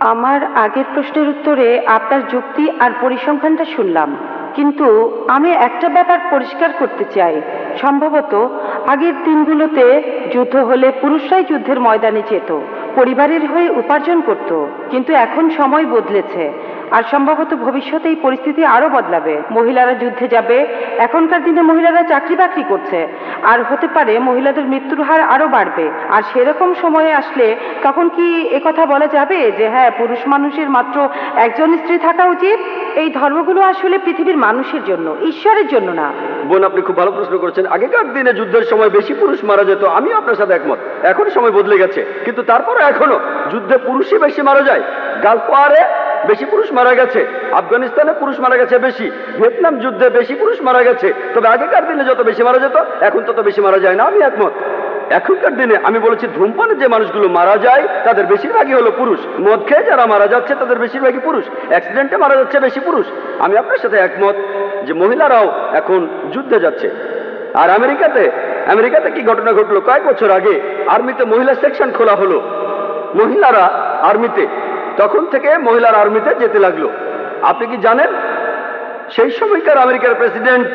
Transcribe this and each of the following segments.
আমার আগের প্রশ্নের উত্তরে আপনার যুক্তি আর পরিসংখ্যানটা শুনলাম। কিন্তু আমি একটা ব্যাপার পরিষ্কার করতে চাই। সম্ভবত আগের দিনগুলোতে যুদ্ধ হলে পুরুষরাই যুদ্ধের ময়দানে যেত, পরিবারের হয়ে উপার্জন করত। কিন্তু এখন সময় বদলেছে। আর সম্ভবত ভবিষ্যতে এই পরিস্থিতি আরও বদলাবে। মহিলারা যুদ্ধে যাবে, এখনকার দিনে মহিলারা চাকরি বাকরি করছে। আর হতে পারে মহিলাদের মৃত্যুর হার আরও বাড়বে। আর সেরকম সময়ে আসলে তখন কি একথা বলা যাবে যে হ্যাঁ পুরুষ মানুষের মাত্র একজন স্ত্রী থাকা উচিত? এই ধর্মগুলো আসলে পৃথিবীর মানুষের জন্য, ঈশ্বরের জন্য না। বোন, আপনি খুব ভালো প্রশ্ন করেছেন। আগেকার দিনে যুদ্ধের সময় বেশি পুরুষ মারা যেত, আমি আপনার সাথে একমত। এখন সময় বদলে গেছে। কিন্তু তারপরে এখনও যুদ্ধে পুরুষই বেশি মারা যায়। গালফোয়ারে বেশি পুরুষ মারা গেছে। আফগানিস্তানে পুরুষ মারা গেছে বেশি, ভিয়েতনাম যুদ্ধে বেশি পুরুষ মারা গেছে। তবে আগেকার দিনে যত বেশি মারা যেত, এখন তত বেশি মারা যায় না। আমি একমত। এখনকার দিনে আমি বলেছি, ধূমপানে যে মানুষগুলো মারা যায়, তাদের বেশিরভাগই হলো পুরুষ। মদ খেয়ে যারা মারা যাচ্ছে, তাদের বেশিরভাগই পুরুষ। অ্যাক্সিডেন্টে মারা যাচ্ছে, বেশি পুরুষ। আমি আপনার সাথে একমত যে মহিলারাও এখন যুদ্ধে যাচ্ছে। আর আমেরিকাতে আমেরিকাতে কি ঘটনা ঘটলো? কয়েক বছর আগে আর্মিতে মহিলা সেকশন খোলা হলো। মহিলারা আর্মিতে তখন থেকে মহিলার আর্মিতে যেতে লাগল। আপনি কি জানেন? সেই সময়কার আমেরিকার প্রেসিডেন্ট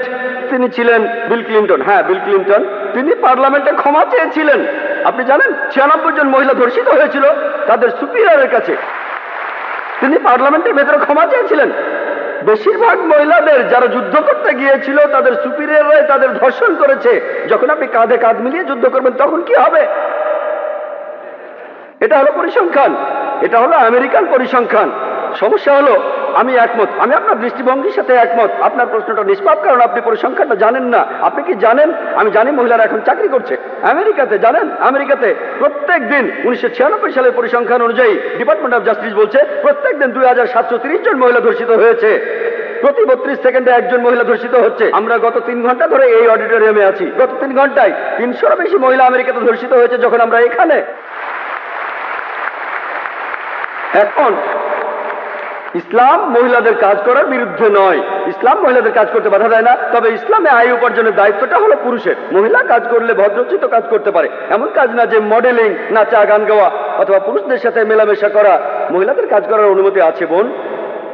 তিনি ছিলেন বিল ক্লিন্টন। হ্যাঁ বিল ক্লিন্টন। তিনি পার্লামেন্টে ক্ষমা চেয়েছিলেন। আপনি জানেন? ছিয়ানব্বই জন মহিলা ধর্ষিত হয়েছিল তাদের সুপিরিয়রের কাছে। তিনি পার্লামেন্টের ভেতরে ক্ষমা চেয়েছিলেন। বেশিরভাগ মহিলাদের যারা যুদ্ধ করতে গিয়েছিল, তাদের সুপিরিয়ররাই তাদের ধর্ষণ করেছে। যখন আপনি কাঁধে কাঁধ মিলিয়ে যুদ্ধ করবেন, তখন কি হবে? এটা হলো পরিসংখ্যান, এটা হলো আমেরিকান পরিসংখ্যান। সমস্যা হলো, আমি একমত, আমি আপনার দৃষ্টিভঙ্গির সাথে একমত, আপনার প্রশ্নটা নিষ্পাপ, কারণ আপনি পরিসংখ্যানটা জানেন না। আপনি কি জানেন? আমি জানি মহিলারা এখন চাকরি করছে। আমেরিকাতে, জানেন? আমেরিকাতে প্রত্যেক দিন উনিশশো ছিয়ানব্বই সালের পরিসংখ্যান অনুযায়ী ডিপার্টমেন্ট অফ জাস্টিস বলছে, প্রত্যেক দিন দুই জন মহিলা ধর্ষিত হয়েছে। প্রতি বত্রিশ সেকেন্ডে একজন মহিলা ধর্ষিত হচ্ছে। আমরা গত তিন ঘণ্টা ধরে এই অডিটোরিয়ামে আছি। গত তিন ঘন্টায় তিনশোর বেশি মহিলা আমেরিকাতে ধর্ষিত হয়েছে যখন আমরা এখানে এখন ইসলাম মহিলাদের কাজ করার বিরুদ্ধে নয়। ইসলাম মহিলাদের কাজ করতে বাধা দেয় না। তবে ইসলামে আয় উপার্জনের দায়িত্বটা হলো পুরুষের। মহিলা কাজ করলে ভদ্রচিত কাজ করতে পারে। এমন কাজ না যে মডেলিং নাচা, গান গাওয়া অথবা পুরুষদের সাথে মেলামেশা করা। মহিলাদের কাজ করার অনুমতি আছে বোন।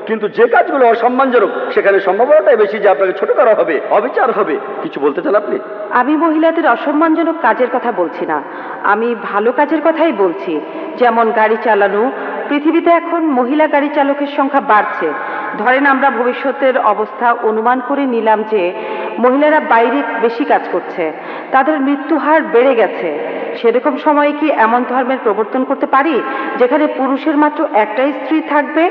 কিন্তু যে কাজগুলো অসম্মানজনক, সেখানে সম্ভাবনাটাই বেশি যে আপনাকে ছোট করা হবে, অবিচার হবে। কিছু বলতে চান আপনি? আমি মহিলাদের অসম্মানজনক কাজের কথা বলছি না। আমি ভালো কাজের কথাই বলছি। যেমন গাড়ি চালানো পৃথিবীতে এখন মহিলা গাড়ি চালকের সংখ্যা বাড়ছে। ধরেন আমরা ভবিষ্যতের অবস্থা অনুমান করে নিলাম যে মহিলারা বাইরে বেশি কাজ করছে। তাদের মৃত্যু হার বেড়ে গেছে। সেরকম সময়ে কি এমন ধর্মের প্রবর্তন করতে পারি যেখানে পুরুষের মাত্র একটাই স্ত্রী থাকবে?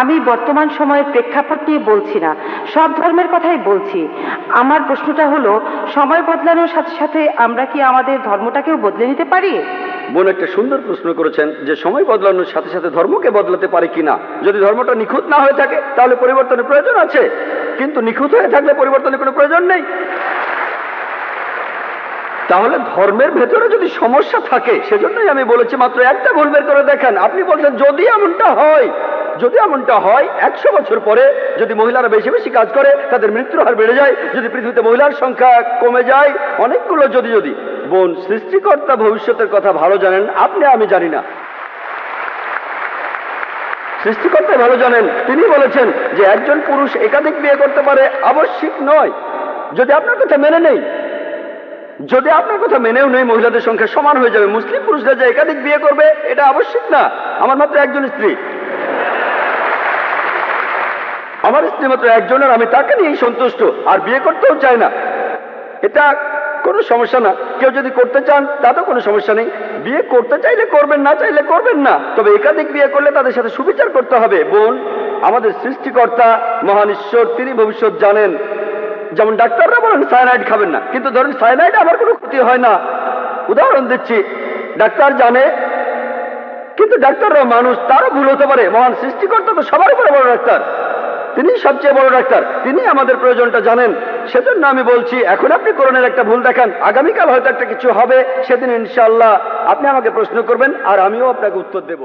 আমি বর্তমান সময়ের প্রেক্ষাপট নিয়ে বলছি না, সব ধর্মের কথাই বলছি। আমার প্রশ্নটা হলো, সময় বদলানোর সাথে সাথে আমরা কি আমাদের ধর্মটাকেও বদলে নিতে পারি? বোন একটা সুন্দর প্রশ্ন করেছেন যে সময় বদলানোর সাথে সাথে ধর্মকে বদলাতে পারে কিনা? যদি ধর্মটা নিখুঁত না হয়ে থাকে, তাহলে পরিবর্তনের প্রয়োজন আছে। কিন্তু নিখুঁত হয়ে থাকলে পরিবর্তনের কোনো প্রয়োজন নেই। তাহলে ধর্মের ভেতরে যদি সমস্যা থাকে, সেজন্যই আমি বলেছি মাত্র একটা ভুল বের করে দেখেন। আপনি বলছেন, যদি এমনটা হয়, যদি এমনটা হয়, একশো বছর পরে যদি মহিলারা বেশি বেশি কাজ করে, তাদের মৃত্যুর হার বেড়ে যায়। যদি পৃথিবীতে মহিলার সংখ্যা কমে যায়, অনেকগুলো যদি যদি। বোন সৃষ্টিকর্তা ভবিষ্যতের কথা ভালো জানেন, আপনি, আমি জানি না। সৃষ্টিকর্তা ভালো জানেন, তিনি বলেছেন যে একজন পুরুষ একাধিক বিয়ে করতে পারে আবশ্যিক নয়। যদি আপনার কথা মেনে নেই, যদি আপনার কথা মেনেও নেই, মহিলাদের সংখ্যা সমান হয়ে যাবে। মুসলিম পুরুষরা যে একাধিক বিয়ে করবে, এটা আবশ্যিক না। আমার মাত্র একজন স্ত্রী। আমার স্ত্রী মাত্র একজনের আমি তাকে নিয়েই সন্তুষ্ট, আর বিয়ে করতেও চাই না। এটা কোনো সমস্যা না। কেউ যদি করতে চান, তাতেও কোনো সমস্যা নেই। বিয়ে করতে চাইলে করবেন, না চাইলে করবেন না। তবে একাধিক বিয়ে করলে তাদের সাথে সুবিচার করতে হবে। বোন, আমাদের সৃষ্টিকর্তা মহান ঈশ্বর, তিনি ভবিষ্যৎ জানেন। যেমন ডাক্তাররা বলেন, সায়ানাইড খাবেন না। কিন্তু ধরুন, সায়ানাইড আমার কোনো ক্ষতি হয় না। উদাহরণ দিচ্ছি, ডাক্তার জানে, কিন্তু ডাক্তাররা মানুষ, তারও ভুল হতে পারে। মহান সৃষ্টিকর্তা তো সবার উপরে বড় ডাক্তার। তিনি সবচেয়ে বড় ডাক্তার। তিনি আমাদের প্রয়োজনটা জানেন। সেজন্য আমি বলছি, এখন আপনি করোনার একটা ভুল দেখান। আগামীকাল হয়তো একটা কিছু হবে, সেদিন ইনশাল্লাহ আপনি আমাকে প্রশ্ন করবেন আর আমিও আপনাকে উত্তর দেব।